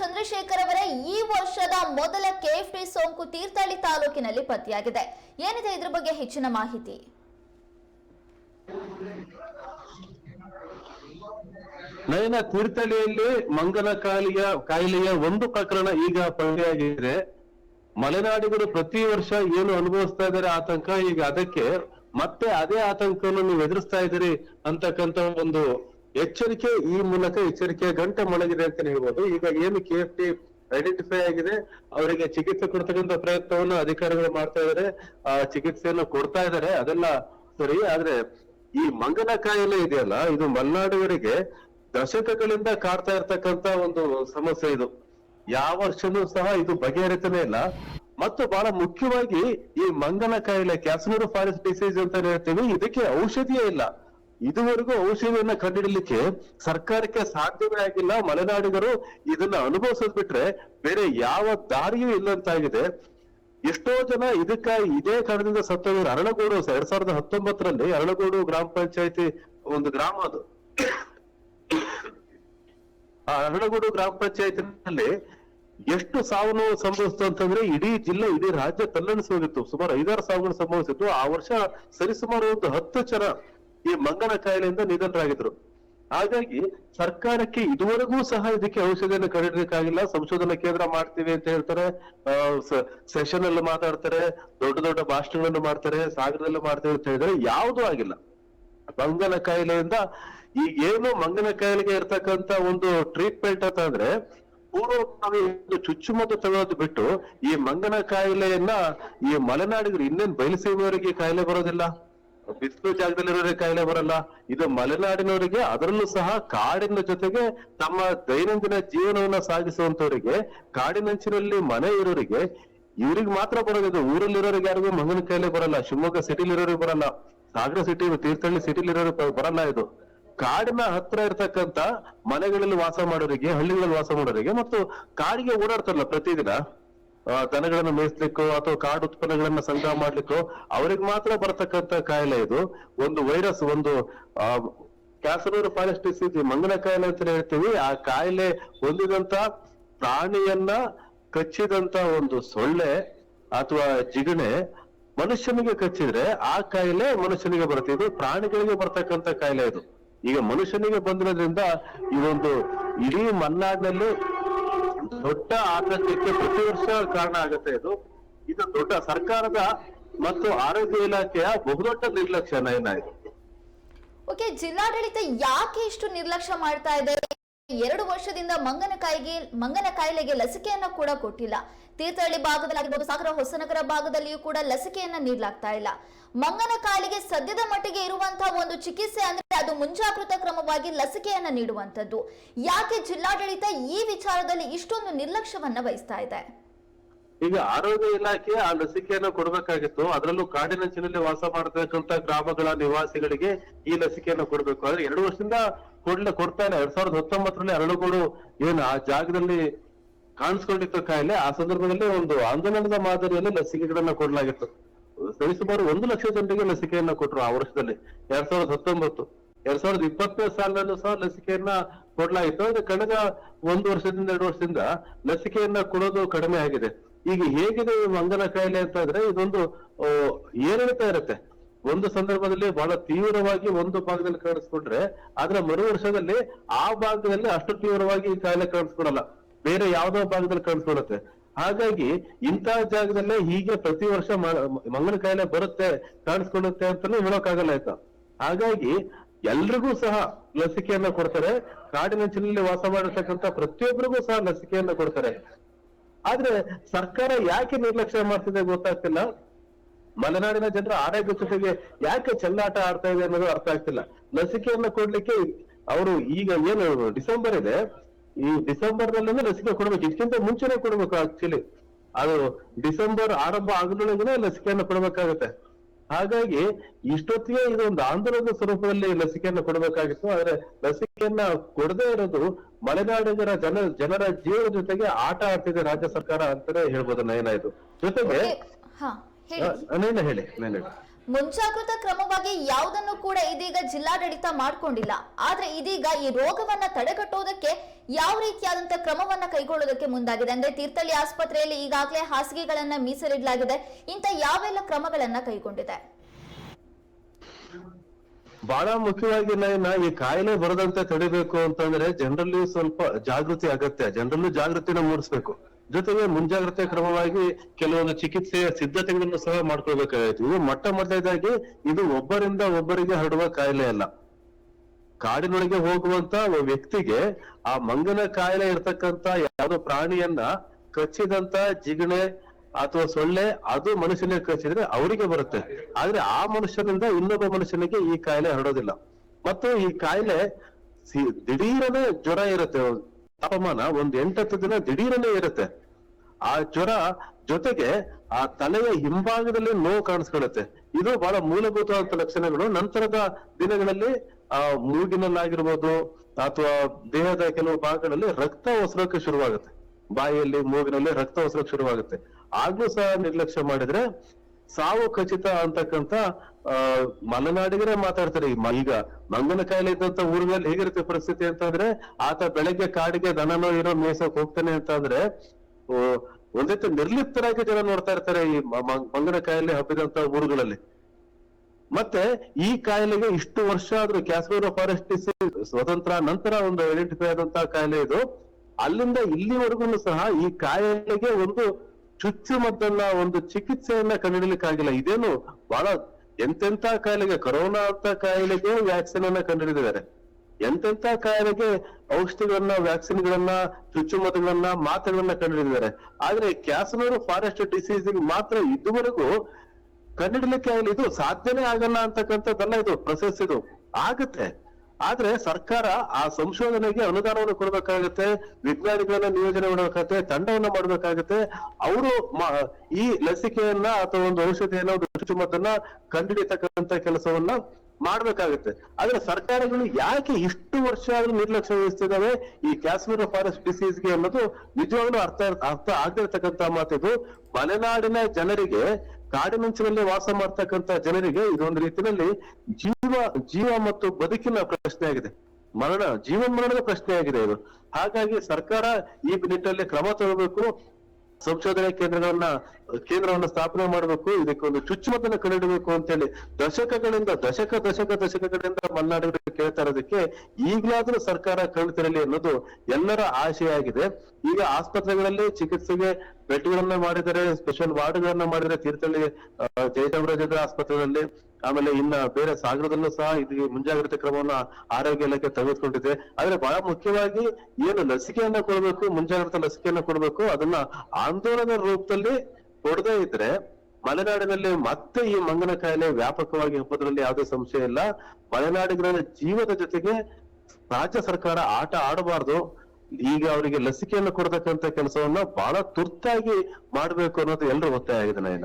ಚಂದ್ರಶೇಖರ್ ಅವರ ಈ ವರ್ಷದ ಮೊದಲ ಕೆಎಫ್ಡಿ ಸೋಂಕು ತೀರ್ಥಹಳ್ಳಿ ತಾಲೂಕಿನಲ್ಲಿ ಪತ್ತೆಯಾಗಿದೆ. ಏನಿದೆ ಇದ್ರ ಬಗ್ಗೆ ಹೆಚ್ಚಿನ ಮಾಹಿತಿ? ನಯನ ತೀರ್ಥಹಳ್ಳಿಯಲ್ಲಿ ಮಂಗನ ಕಾಯಿಲೆಯ ಕಾಯಿಲೆಯ ಒಂದು ಪ್ರಕರಣ ಈಗ ಪತ್ತೆಯಾಗಿದೆ. ಮಲೆನಾಡಿಗರು ಪ್ರತಿ ವರ್ಷ ಏನು ಅನುಭವಿಸ್ತಾ ಇದ್ದಾರೆ ಆತಂಕ, ಈಗ ಅದಕ್ಕೆ ಮತ್ತೆ ಅದೇ ಆತಂಕವನ್ನು ನೀವು ಎದುರಿಸ್ತಾ ಇದ್ದೀರಿ ಅಂತಕ್ಕಂತ ಒಂದು ಎಚ್ಚರಿಕೆ, ಈ ಮೂಲಕ ಎಚ್ಚರಿಕೆ ಗಂಟೆ ಮೊಳಗಿದೆ ಅಂತ ಹೇಳ್ಬೋದು. ಈಗ ಏನು ಕೆ ಎಫ್ ಟಿ ಐಡೆಂಟಿಫೈ ಆಗಿದೆ, ಅವರಿಗೆ ಚಿಕಿತ್ಸೆ ಕೊಡ್ತಕ್ಕಂಥ ಪ್ರಯತ್ನವನ್ನು ಅಧಿಕಾರಿಗಳು ಮಾಡ್ತಾ ಇದ್ದಾರೆ ಆ ಚಿಕಿತ್ಸೆಯನ್ನು ಕೊಡ್ತಾ ಇದ್ದಾರೆ ಅದೆಲ್ಲ ಸರಿ, ಆದ್ರೆ ಈ ಮಂಗನ ಕಾಯಿಲೆ ಇದೆಯಲ್ಲ, ಇದು ಮಲೆನಾಡಿಗರಿಗೆ ದಶಕಗಳಿಂದ ಕಾಡ್ತಾ ಇರ್ತಕ್ಕಂತ ಒಂದು ಸಮಸ್ಯೆ ಇದು. ಯಾವ ವರ್ಷನೂ ಸಹ ಇದು ಬಗೆಹರಿತನೇ ಇಲ್ಲ. ಮತ್ತು ಬಹಳ ಮುಖ್ಯವಾಗಿ ಈ ಮಂಗನ ಕಾಯಿಲೆ ಕ್ಯಾಸನೂರು ಫಾರೆಸ್ಟ್ ಡಿಸೀಸ್ ಅಂತ ಹೇಳ್ತೀವಿ, ಇದಕ್ಕೆ ಔಷಧಿಯೇ ಇಲ್ಲ. ಇದುವರೆಗೂ ಔಷಧಿಯನ್ನ ಕಂಡುಹಿಡಲಿಕ್ಕೆ ಸರ್ಕಾರಕ್ಕೆ ಸಾಧ್ಯವೇ ಆಗಿಲ್ಲ. ಮಲೆನಾಡಿಗರು ಇದನ್ನ ಅನುಭವಿಸೋದ್ ಬಿಟ್ರೆ ಬೇರೆ ಯಾವ ದಾರಿಯೂ ಇಲ್ಲಂತಾಗಿದೆ ಎಷ್ಟೋ ಜನ ಇದಕ್ಕ ಇದೇ ಕಾರಣದಿಂದ ಸತ್ತೋಗಿದ್ರು ಅರಳಗೋಡು ಎರಡ್ ಸಾವಿರದ ಹತ್ತೊಂಬತ್ತರಲ್ಲಿ ಅರಳಗೋಡು ಗ್ರಾಮ ಪಂಚಾಯತಿ ಒಂದು ಗ್ರಾಮ ಅದು. ಆ ಅರಳಗೋಡು ಗ್ರಾಮ ಪಂಚಾಯತಿನಲ್ಲಿ ಎಷ್ಟು ಸಾವು ನೋವು ಸಂಭವಿಸ್ತು ಅಂತಂದ್ರೆ ಇಡೀ ಜಿಲ್ಲೆ, ಇಡೀ ರಾಜ್ಯ ತಲ್ಲಣಿಸಿ ಹೋಗಿತ್ತು ಸುಮಾರು ಐದಾರು ಸಾವುಗಳು ಸಂಭವಿಸಿತ್ತು ಆ ವರ್ಷ ಸರಿಸುಮಾರು ಒಂದು ಹತ್ತು ಜನ ಈ ಮಂಗನ ಕಾಯಿಲೆಯಿಂದ ನಿಧನರಾಗಿದ್ರು ಹಾಗಾಗಿ ಸರ್ಕಾರಕ್ಕೆ ಇದುವರೆಗೂ ಸಹ ಇದಕ್ಕೆ ಔಷಧಿಯನ್ನು ಕಂಡಿಡ್ಲಿಕ್ಕಾಗಿಲ್ಲ. ಸಂಶೋಧನಾ ಕೇಂದ್ರ ಮಾಡ್ತೀವಿ ಅಂತ ಹೇಳ್ತಾರೆ. ಸೆಷನ್ ಅಲ್ಲಿ ಮಾತಾಡ್ತಾರೆ. ದೊಡ್ಡ ದೊಡ್ಡ ಭಾಷಣಗಳನ್ನು ಮಾಡ್ತಾರೆ. ಸಾಗರದಲ್ಲಿ ಮಾಡ್ತೇವೆ ಅಂತ ಹೇಳಿದ್ರೆ ಯಾವುದೂ ಆಗಿಲ್ಲ. ಮಂಗನ ಕಾಯಿಲೆಯಿಂದ ಈಗ ಏನು ಮಂಗನ ಕಾಯಿಲೆಗೆ ಇರ್ತಕ್ಕಂತ ಒಂದು ಟ್ರೀಟ್ಮೆಂಟ್ ಅಂತ ಅಂದ್ರೆ ಪೂರ್ವಭಾವಿ ಚುಚ್ಚುಮದ್ದು ತಗೊಳ್ಳೋದು ಬಿಟ್ಟು ಈ ಮಂಗನ ಕಾಯಿಲೆಯನ್ನ ಈ ಮಲೆನಾಡಿಗರು ಇನ್ನೇನ್ ಬಯಲುಸೀಮೆಯವರಿಗೆ ಕಾಯಿಲೆ ಬರೋದಿಲ್ಲ. ಬಿಸಿಲು ಜಾಗದಲ್ಲಿರೋರಿಗೆ ಕಾಯಿಲೆ ಬರಲ್ಲ. ಇದು ಮಲೆನಾಡಿನವರಿಗೆ ಅದರಲ್ಲೂ ಸಹ ಕಾಡಿನ ಜೊತೆಗೆ ತಮ್ಮ ದೈನಂದಿನ ಜೀವನವನ್ನ ಸಾಗಿಸುವಂತವರಿಗೆ ಕಾಡಿನಂಚಿನಲ್ಲಿ ಮನೆ ಇರೋರಿಗೆ, ಇವ್ರಿಗೆ ಮಾತ್ರ ಬರೋದಿದೆ ಊರಲ್ಲಿರೋರಿಗೆ ಯಾರಿಗೂ ಮಂಗನ ಕಾಯಿಲೆ ಬರಲ್ಲ. ಶಿವಮೊಗ್ಗ ಸಿಟಿಲಿ ಇರೋರಿಗೆ ಬರಲ್ಲ. ಸಾಗರ ಸಿಟಿ, ತೀರ್ಥಹಳ್ಳಿ ಸಿಟಿಲಿ ಇರೋರಿಗೆ ಬರಲ್ಲ ಇದು. ಕಾಡಿನ ಹತ್ರ ಇರ್ತಕ್ಕಂತ ಮನೆಗಳಲ್ಲಿ ವಾಸ ಮಾಡೋರಿಗೆ, ಹಳ್ಳಿಗಳಲ್ಲಿ ವಾಸ ಮಾಡೋರಿಗೆ ಮತ್ತು ಕಾಡಿಗೆ ಓಡಾಡ್ತಾರಲ್ಲ ಪ್ರತಿದಿನ ದನಗಳನ್ನ ಮೇಯಿಸ್ಲಿಕ್ಕೋ ಅಥವಾ ಕಾಡು ಉತ್ಪನ್ನಗಳನ್ನ ಸಂಗ್ರಹ ಮಾಡ್ಲಿಕ್ಕೋ ಅವ್ರಿಗೆ ಮಾತ್ರ ಬರತಕ್ಕಂತ ಕಾಯಿಲೆ ಇದು. ಒಂದು ವೈರಸ್, ಒಂದು ಕ್ಯಾಸನೂರು ಫಾರೆಸ್ಟ್ ಡಿಸೀಸ್ ಮಂಗನ ಕಾಯಿಲೆ ಅಂತ ಹೇಳ್ತೀವಿ. ಆ ಕಾಯಿಲೆ ಹೊಂದಿದಂತ ಪ್ರಾಣಿಯನ್ನ ಕಚ್ಚಿದಂತ ಒಂದು ಸೊಳ್ಳೆ ಅಥವಾ ಜಿಗಣೆ ಮನುಷ್ಯನಿಗೆ ಕಚ್ಚಿದ್ರೆ ಆ ಕಾಯಿಲೆ ಮನುಷ್ಯನಿಗೆ ಬರುತ್ತೆ. ಇದು ಪ್ರಾಣಿಗಳಿಗೆ ಬರ್ತಕ್ಕಂತ ಕಾಯಿಲೆ ಇದು. ಈಗ ಮನುಷ್ಯನಿಗೆ ಬಂದಿರೋದ್ರಿಂದ ಈ ಒಂದು ಇಡೀ ಮಲೆನಾಡಿನಲ್ಲಿ ದೊಡ್ಡ ಆತಂಕಕ್ಕೆ ಪ್ರತಿ ವರ್ಷ ಕಾರಣ ಆಗುತ್ತೆ ಇದು. ಇದು ದೊಡ್ಡ ಸರ್ಕಾರದ ಮತ್ತು ಆರೋಗ್ಯ ಇಲಾಖೆಯ ಬಹುದೊಡ್ಡ ನಿರ್ಲಕ್ಷ್ಯ ಇದು. ಓಕೆ ಜಿಲ್ಲಾಡಳಿತ ಯಾಕೆ ಇಷ್ಟು ನಿರ್ಲಕ್ಷ್ಯ ಮಾಡ್ತಾ ಇದೆ? ಎರಡು ವರ್ಷದಿಂದ ಮಂಗನ ಕಾಯಿಗೆ, ಮಂಗನ ಕಾಯಿಲೆಗೆ ಲಸಿಕೆಯನ್ನ ಕೂಡ ಕೊಟ್ಟಿಲ್ಲ. ತೀರ್ಥಹಳ್ಳಿ ಭಾಗದಲ್ಲಿ ಆಗಿರ್ಬೋದು ಸಾಗರ ಹೊಸನಗರ ಭಾಗದಲ್ಲಿಯೂ ಕೂಡ ಲಸಿಕೆಯನ್ನ ನೀಡಲಾಗ್ತಾ ಇಲ್ಲ. ಮಂಗನ ಕಾಯಿಲೆಗೆ ಸದ್ಯದ ಮಟ್ಟಿಗೆ ಇರುವಂತಹ ಒಂದು ಚಿಕಿತ್ಸೆ ಅಂದ್ರೆ ಅದು ಮುಂಜಾಗೃತ ಕ್ರಮವಾಗಿ ಲಸಿಕೆಯನ್ನ ನೀಡುವಂತದ್ದು ಯಾಕೆ ಜಿಲ್ಲಾಡಳಿತ ಈ ವಿಚಾರದಲ್ಲಿ ಇಷ್ಟೊಂದು ನಿರ್ಲಕ್ಷ್ಯವನ್ನ ವಹಿಸ್ತಾ ಇದೆ? ಈಗ ಆರೋಗ್ಯ ಇಲಾಖೆ ಆ ಲಸಿಕೆಯನ್ನ ಕೊಡ್ಬೇಕಾಗಿತ್ತು. ಅದರಲ್ಲೂ ಕಾಡಿನಂಚಿನಲ್ಲಿ ವಾಸ ಮಾಡತಕ್ಕಂತ ಗ್ರಾಮಗಳ ನಿವಾಸಿಗಳಿಗೆ ಈ ಲಸಿಕೆಯನ್ನು ಕೊಡಬೇಕು. ಆದ್ರೆ ಎರಡು ವರ್ಷದಿಂದ ಕೊಡ್ಲೆ ಕೊಡ್ತಾ ಇಲ್ಲ ಎರಡ್ ಸಾವಿರದ ಹತ್ತೊಂಬತ್ತರಲ್ಲಿ ಅರಳುಗೋಡು ಏನು ಆ ಜಾಗದಲ್ಲಿ ಕಾಣಿಸ್ಕೊಂಡಿತ್ತು ಕಾಯಿಲೆ ಆ ಸಂದರ್ಭದಲ್ಲಿ ಒಂದು ಆಂದೋಲನದ ಮಾದರಿಯಲ್ಲಿ ಲಸಿಕೆಗಳನ್ನ ಕೊಡಲಾಗಿತ್ತು. ಸರಿ ಸುಮಾರು ಒಂದು ಲಕ್ಷ ಜನರಿಗೆ ಲಸಿಕೆಯನ್ನ ಕೊಟ್ಟರು ಆ ವರ್ಷದಲ್ಲಿ. ಎರಡ್ ಸಾವಿರದ ಹತ್ತೊಂಬತ್ತು. ಎರಡ್ ಸಾವಿರದ ಇಪ್ಪತ್ತನೇ ಸಾಲಿನಲ್ಲೂ ಸಹ ಲಸಿಕೆಯನ್ನ ಕೊಡಲಾಗಿತ್ತು. ಆದ್ರೆ ಕಳೆದ ಒಂದು ವರ್ಷದಿಂದ ಎರಡು ವರ್ಷದಿಂದ ಲಸಿಕೆಯನ್ನ ಕೊಡೋದು ಕಡಿಮೆ ಆಗಿದೆ. ಈಗ ಹೇಗಿದೆ ಮಂಗನ ಕಾಯಿಲೆ ಅಂತಂದ್ರೆ ಇದೊಂದು ಆ, ಏರಿಳಿತ ಇರುತ್ತೆ. ಒಂದು ಸಂದರ್ಭದಲ್ಲಿ ಬಹಳ ತೀವ್ರವಾಗಿ ಒಂದು ಭಾಗದಲ್ಲಿ ಕಾಣಿಸ್ಕೊಂಡ್ರೆ, ಆದ್ರೆ ಮರು ವರ್ಷದಲ್ಲಿ ಆ ಭಾಗದಲ್ಲಿ ಅಷ್ಟು ತೀವ್ರವಾಗಿ ಈ ಕಾಯಿಲೆ ಕಾಣಿಸ್ಕೊಳಲ್ಲ. ಬೇರೆ ಯಾವ್ದೋ ಭಾಗದಲ್ಲಿ ಕಾಣಿಸ್ಕೊಡುತ್ತೆ ಹಾಗಾಗಿ ಇಂತಹ ಜಾಗದಲ್ಲೇ ಹೀಗೆ ಪ್ರತಿ ವರ್ಷ ಮಂಗನ ಕಾಯಿಲೆ ಬರುತ್ತೆ ಕಾಣಿಸ್ಕೊಳ್ಳುತ್ತೆ ಅಂತಲೂ ಹೇಳೋಕ್ಕಾಗಲ್ಲ ಆಯ್ತಾ? ಹಾಗಾಗಿ ಎಲ್ರಿಗೂ ಸಹ ಲಸಿಕೆಯನ್ನ ಕೊಡ್ತಾರೆ. ಕಾಡಿನಂಚಿನಲ್ಲಿ ವಾಸ ಮಾಡಿರ್ತಕ್ಕಂಥ ಪ್ರತಿಯೊಬ್ಬರಿಗೂ ಸಹ ಲಸಿಕೆಯನ್ನ ಕೊಡ್ತಾರೆ. ಆದ್ರೆ ಸರ್ಕಾರ ಯಾಕೆ ನಿರ್ಲಕ್ಷ್ಯ ಮಾಡ್ತಿದೆ ಗೊತ್ತಾಗ್ತಿಲ್ಲ. ಮಲೆನಾಡಿನ ಜನರ ಆರೋಗ್ಯ ಜೊತೆಗೆ ಯಾಕೆ ಚೆಲ್ಲಾಟ ಆಡ್ತಾ ಇದೆ ಅನ್ನೋದು ಅರ್ಥ ಆಗ್ತಿಲ್ಲ. ಲಸಿಕೆಯನ್ನ ಕೊಡ್ಲಿಕ್ಕೆ ಅವರು ಈಗ ಏನು ಡಿಸೆಂಬರ್ ಇದೆ. ಈ ಡಿಸೆಂಬರ್ನಲ್ಲಿ ಲಸಿಕೆ ಕೊಡ್ಬೇಕು. ಇದಕ್ಕಿಂತ ಮುಂಚೆನೆ ಕೊಡ್ಬೇಕು ಆಕ್ಚುಲಿ ಅದು ಡಿಸೆಂಬರ್ ಆರಂಭ ಆಗದೊಳಗೇನೆ ಲಸಿಕೆಯನ್ನು ಕೊಡ್ಬೇಕಾಗತ್ತೆ. ಹಾಗಾಗಿ ಇಷ್ಟೊತ್ತಿಗೆ ಇದೊಂದು ಆಂದೋಲನದ ಸ್ವರೂಪದಲ್ಲಿ ಲಸಿಕೆಯನ್ನು ಕೊಡಬೇಕಾಗಿತ್ತು. ಆದ್ರೆ ಲಸಿಕೆಯನ್ನ ಕೊಡದೇ ಇರೋದು ಮಲೆನಾಡಿನ ಜನ, ಜನರ ಜೀವನ ಜೊತೆಗೆ ಆಟ ಆಡ್ತಿದೆ ರಾಜ್ಯ ಸರ್ಕಾರ ಅಂತಾನೆ ಹೇಳ್ಬೋದು ನಯನ ಇದು. ಜೊತೆಗೆ ಹೇಳಿ. ಹೇಳಿ ಮುಂಜಾಗೃತಾ ಕ್ರಮವಾಗಿ ಯಾವುದನ್ನು ಕೂಡ ಇದೀಗ ಜಿಲ್ಲಾಡಳಿತ ಮಾಡ್ಕೊಂಡಿಲ್ಲ. ಆದ್ರೆ ಇದೀಗ ಈ ರೋಗವನ್ನ ತಡೆಗಟ್ಟುವುದಕ್ಕೆ ಯಾವ ರೀತಿಯಾದಂತಹ ಕ್ರಮವನ್ನ ಕೈಗೊಳ್ಳೋದಕ್ಕೆ ಮುಂದಾಗಿದೆ. ಅಂದ್ರೆ ತೀರ್ಥಳ್ಳಿ ಆಸ್ಪತ್ರೆಯಲ್ಲಿ ಈಗಾಗಲೇ ಹಾಸಿಗೆಗಳನ್ನ ಮೀಸಲಿಡಲಾಗಿದೆ. ಇಂತ ಯಾವೆಲ್ಲ ಕ್ರಮಗಳನ್ನ ಕೈಗೊಂಡಿದೆ? ಬಹಳ ಮುಖ್ಯವಾಗಿ ಈ ಕಾಯಿಲೆ ಬರದಂತೆ ತಡಿಬೇಕು ಅಂತಂದ್ರೆ ಜನರಲ್ಲಿ ಸ್ವಲ್ಪ ಜಾಗೃತಿ ಅಗತ್ಯ. ಜನರಲ್ಲೂ ಜಾಗೃತಿನ ಮೂಡಿಸ್ಬೇಕು. ಜೊತೆಗೆ ಮುಂಜಾಗ್ರತೆ ಕ್ರಮವಾಗಿ ಕೆಲವೊಂದು ಚಿಕಿತ್ಸೆಯ ಸಿದ್ಧತೆಗಳನ್ನು ಸಹ ಮಾಡ್ಕೊಳ್ಬೇಕಾಗಿತ್ತು. ಇದು ಮೊಟ್ಟ ಮೊದಲನೇದಾಗಿ ಇದು ಒಬ್ಬರಿಂದ ಒಬ್ಬರಿಗೆ ಹರಡುವ ಕಾಯಿಲೆ ಅಲ್ಲ. ಕಾಡಿನೊಳಗೆ ಹೋಗುವಂತ ವ್ಯಕ್ತಿಗೆ ಆ ಮಂಗನ ಕಾಯಿಲೆ ಇರ್ತಕ್ಕಂತ ಯಾವುದೋ ಪ್ರಾಣಿಯನ್ನ ಕಚ್ಚಿದಂತ ಜಿಗಣೆ ಅಥವಾ ಸೊಳ್ಳೆ, ಅದು ಮನುಷ್ಯನಿಗೆ ಕಚ್ಚಿದ್ರೆ ಅವರಿಗೆ ಬರುತ್ತೆ. ಆದ್ರೆ ಆ ಮನುಷ್ಯನಿಂದ ಇನ್ನೊಬ್ಬ ಮನುಷ್ಯನಿಗೆ ಈ ಕಾಯಿಲೆ ಹರಡೋದಿಲ್ಲ. ಮತ್ತು ಈ ಕಾಯಿಲೆ ದಿಢೀರನೆ ಜ್ವರ ಇರುತ್ತೆ. ತಾಪಮಾನ ಒಂದ್ ಎಂಟತ್ತು ದಿನ ದಿಢೀರನೇ ಇರುತ್ತೆ. ಆ ಜ್ವರ ಜೊತೆಗೆ ಆ ತಲೆಯ ಹಿಂಭಾಗದಲ್ಲಿ ನೋವು ಕಾಣಿಸ್ಕೊಳ್ಳುತ್ತೆ. ಇದು ಬಹಳ ಮೂಲಭೂತವಾದ ಲಕ್ಷಣಗಳು. ನಂತರದ ದಿನಗಳಲ್ಲಿ, ಆ, ಮೂಗಿನಲ್ಲಾಗಿರ್ಬೋದು, ಅಥವಾ ದೇಹದ ಕೆಲವು ಭಾಗಗಳಲ್ಲಿ ರಕ್ತ ಒಸರೋಕೆ ಶುರುವಾಗುತ್ತೆ. ಬಾಯಿಯಲ್ಲಿ, ಮೂಗಿನಲ್ಲಿ ರಕ್ತ ಒಸರೋಕೆ ಶುರುವಾಗುತ್ತೆ. ಆಗ್ಲೂ ಸಹ ನಿರ್ಲಕ್ಷ್ಯ ಮಾಡಿದ್ರೆ, ಸಾವು ಖಚಿತ ಅಂತಕ್ಕಂತ ಆ, ಮಲೆನಾಡಿಗರೇ ಮಾತಾಡ್ತಾರೆ, ಈ ಮಲ್ಗ. ಮಂಗನ ಕಾಯಿಲೆ ಇದ್ದಂತ ಊರಿನಲ್ಲಿ ಹೇಗಿರುತ್ತೆ ಪರಿಸ್ಥಿತಿ ಅಂತಂದ್ರೆ ಆತ ಬೆಳಗ್ಗೆ ಕಾಡಿಗೆ ದನನೋ ಏನೋ ಮೇಯ್ಸೋಕ್ ಹೋಗ್ತಾನೆ ಅಂತಂದ್ರೆ ಒಂದೆತ್ತು ನಿರ್ಲಿಪ್ತರಾಗಿ ಜನ ನೋಡ್ತಾ ಇರ್ತಾರೆ ಈ ಮಂಗನ ಕಾಯಿಲೆ ಹಬ್ಬಿದಂತ ಊರುಗಳಲ್ಲಿ. ಮತ್ತೆ ಈ ಕಾಯಿಲೆಗೆ ಇಷ್ಟು ವರ್ಷ ಆದ್ರೂ ಕ್ಯಾಸ್ಮೇರೋ ಫಾರೆಸ್ಟ್ ಸ್ವತಂತ್ರ ನಂತರ ಒಂದು ಐಡೆಂಟಿಫೈ ಆದಂತಹ ಕಾಯಿಲೆ ಇದು. ಅಲ್ಲಿಂದ ಇಲ್ಲಿವರೆಗೂ ಸಹ ಈ ಕಾಯಿಲೆಗೆ ಒಂದು ಚುಚ್ಚುಮದ್ದನ್ನ ಒಂದು ಚಿಕಿತ್ಸೆಯನ್ನ ಕಂಡುಹಿಡಲಿಕ್ಕಾಗಿಲ್ಲ. ಇದೇನು ಬಹಳ ಎಂತೆಂತ ಕಾಯಿಲೆಗೆ, ಕರೋನಾ ಅಂತ ಕಾಯಿಲೆಗೂ ವ್ಯಾಕ್ಸಿನ್ ಅನ್ನ ಕಂಡುಹಿಡಿದಿದ್ದಾರೆ. ಎಂತೆಂತ ಕಾಯಿಲೆಗೆ ಔಷಧಿಗಳನ್ನ, ವ್ಯಾಕ್ಸಿನ್ಗಳನ್ನ ಚುಚ್ಚುಮದ್ದುಗಳನ್ನ ಮಾತ್ರೆಗಳನ್ನ ಕಂಡುಹಿಡಿದಿದ್ದಾರೆ ಆದ್ರೆ ಕ್ಯಾಸನೂರು ಫಾರೆಸ್ಟ್ ಡಿಸೀಸ್ ಮಾತ್ರ ಇದುವರೆಗೂ ಕಂಡುಹಿಡಲಿಕ್ಕೆ ಆಗಲಿ ಇದು ಸಾಧ್ಯನೇ ಆಗಲ್ಲ ಅಂತಕ್ಕಂಥದ್ದಲ್ಲ ಇದು ಪ್ರೊಸೆಸ್ ಇದು. ಆಗುತ್ತೆ. ಆದ್ರೆ ಸರ್ಕಾರ ಆ ಸಂಶೋಧನೆಗೆ ಅನುದಾನವನ್ನು ಕೊಡಬೇಕಾಗತ್ತೆ, ವಿಜ್ಞಾನಿಗಳನ್ನ ನಿಯೋಜನೆ ಮಾಡಬೇಕಾಗತ್ತೆ, ತಂಡವನ್ನ ಮಾಡ್ಬೇಕಾಗತ್ತೆ. ಅವರು ಈ ಲಸಿಕೆಯನ್ನ ಅಥವಾ ಒಂದು ಔಷಧಿಯನ್ನ, ಒಂದು ಚುಚ್ಚುಮದ್ದನ್ನ ಕಂಡುಹಿಡಿತಕ್ಕಂತ ಕೆಲಸವನ್ನ ಮಾಡ್ಬೇಕಾಗುತ್ತೆ. ಆದ್ರೆ ಸರ್ಕಾರಗಳು ಯಾಕೆ ಇಷ್ಟು ವರ್ಷ ಆದ್ರೂ ನಿರ್ಲಕ್ಷ್ಯ ವಹಿಸ್ತಿದ್ದಾವೆ? ಈ ಕಾಶ್ಮೀರ ಫಾರೆಸ್ಟ್ ಡಿಸೀಸ್ಗೆ ಅನ್ನೋದು ನಿಜವಾಗ್ಲೂ ಅರ್ಥ ಅರ್ಥ ಆಗದಿರ್ತಕ್ಕಂತ ಮಾತಿದು. ಮಲೆನಾಡಿನ ಜನರಿಗೆ ಕಾಡಿನಂಚಿನಲ್ಲಿ ವಾಸ ಮಾಡ್ತಕ್ಕಂತ ಜನರಿಗೆ ಇದೊಂದು ರೀತಿಯಲ್ಲಿ ಜೀವ ಜೀವ ಮತ್ತು ಬದುಕಿನ ಪ್ರಶ್ನೆ ಆಗಿದೆ. ಮರಣ ಜೀವನ ಮರಣದ ಪ್ರಶ್ನೆ ಆಗಿದೆ ಇದು. ಹಾಗಾಗಿ ಸರ್ಕಾರ ಈ ನಿಟ್ಟಿನಲ್ಲಿ ಕ್ರಮ ತಗೋಬೇಕು. ಸಂಶೋಧನೆ ಕೇಂದ್ರಗಳನ್ನ, ಕೇಂದ್ರವನ್ನ ಸ್ಥಾಪನೆ ಮಾಡಬೇಕು, ಇದಕ್ಕೆ ಒಂದು ಚುಚ್ಚುಮದ್ದನ್ನ ಕಂಡುಹಿಡಬೇಕು ಅಂತೇಳಿ ದಶಕಗಳಿಂದ, ದಶಕ ದಶಕ, ದಶಕಗಳಿಂದ ಮಲೆನಾಡಿಗರು ಕೇಳ್ತಾ ಇರೋದಕ್ಕೆ ಈಗಲಾದ್ರೂ ಸರ್ಕಾರ ಕಣ್ಣು ತೆರಲಿ ಅನ್ನೋದು ಎಲ್ಲರ ಆಶಯ ಆಗಿದೆ ಈಗ ಆಸ್ಪತ್ರೆಗಳಲ್ಲಿ ಚಿಕಿತ್ಸೆಗೆ ಬೆಡ್ಗಳನ್ನ ಮಾಡಿದರೆ ಸ್ಪೆಷಲ್ ವಾರ್ಡ್ಗಳನ್ನ ಮಾಡಿದರೆ ತೀರ್ಥಹಳ್ಳಿ ಜಯಚಾಮರಾಜೇಂದ್ರ ಆಸ್ಪತ್ರೆಗಳಲ್ಲಿ ಆಮೇಲೆ ಇನ್ನ ಬೇರೆ ಸಾಗರದಲ್ಲೂ ಸಹ ಇದು ಮುಂಜಾಗ್ರತೆ ಕ್ರಮವನ್ನ ಆರೋಗ್ಯ ಇಲಾಖೆ ತೆಗೆದುಕೊಂಡಿದೆ. ಆದ್ರೆ ಬಹಳ ಮುಖ್ಯವಾಗಿ ಏನು ಲಸಿಕೆಯನ್ನ ಕೊಡಬೇಕು, ಮುಂಜಾಗ್ರತಾ ಲಸಿಕೆಯನ್ನ ಕೊಡಬೇಕು, ಅದನ್ನ ಆಂದೋಲನ ರೂಪದಲ್ಲಿ ಕೊಡದೇ ಇದ್ರೆ ಮಲೆನಾಡಿನಲ್ಲಿ ಮತ್ತೆ ಈ ಮಂಗನ ಕಾಯಿಲೆ ವ್ಯಾಪಕವಾಗಿ ಹಬ್ಬದ್ರಲ್ಲಿ ಯಾವುದೇ ಸಂಶಯ ಇಲ್ಲ. ಮಲೆನಾಡಿಗರ ಜೀವದ ಜೊತೆಗೆ ರಾಜ್ಯ ಸರ್ಕಾರ ಆಟ ಆಡಬಾರ್ದು. ಈಗ ಅವರಿಗೆ ಲಸಿಕೆಯನ್ನು ಕೊಡತಕ್ಕಂತ ಕೆಲಸವನ್ನ ಬಹಳ ತುರ್ತಾಗಿ ಮಾಡ್ಬೇಕು ಅನ್ನೋದು ಎಲ್ಲರೂ ಒತ್ತಾಯ ಆಗಿದೆ ನಯನ.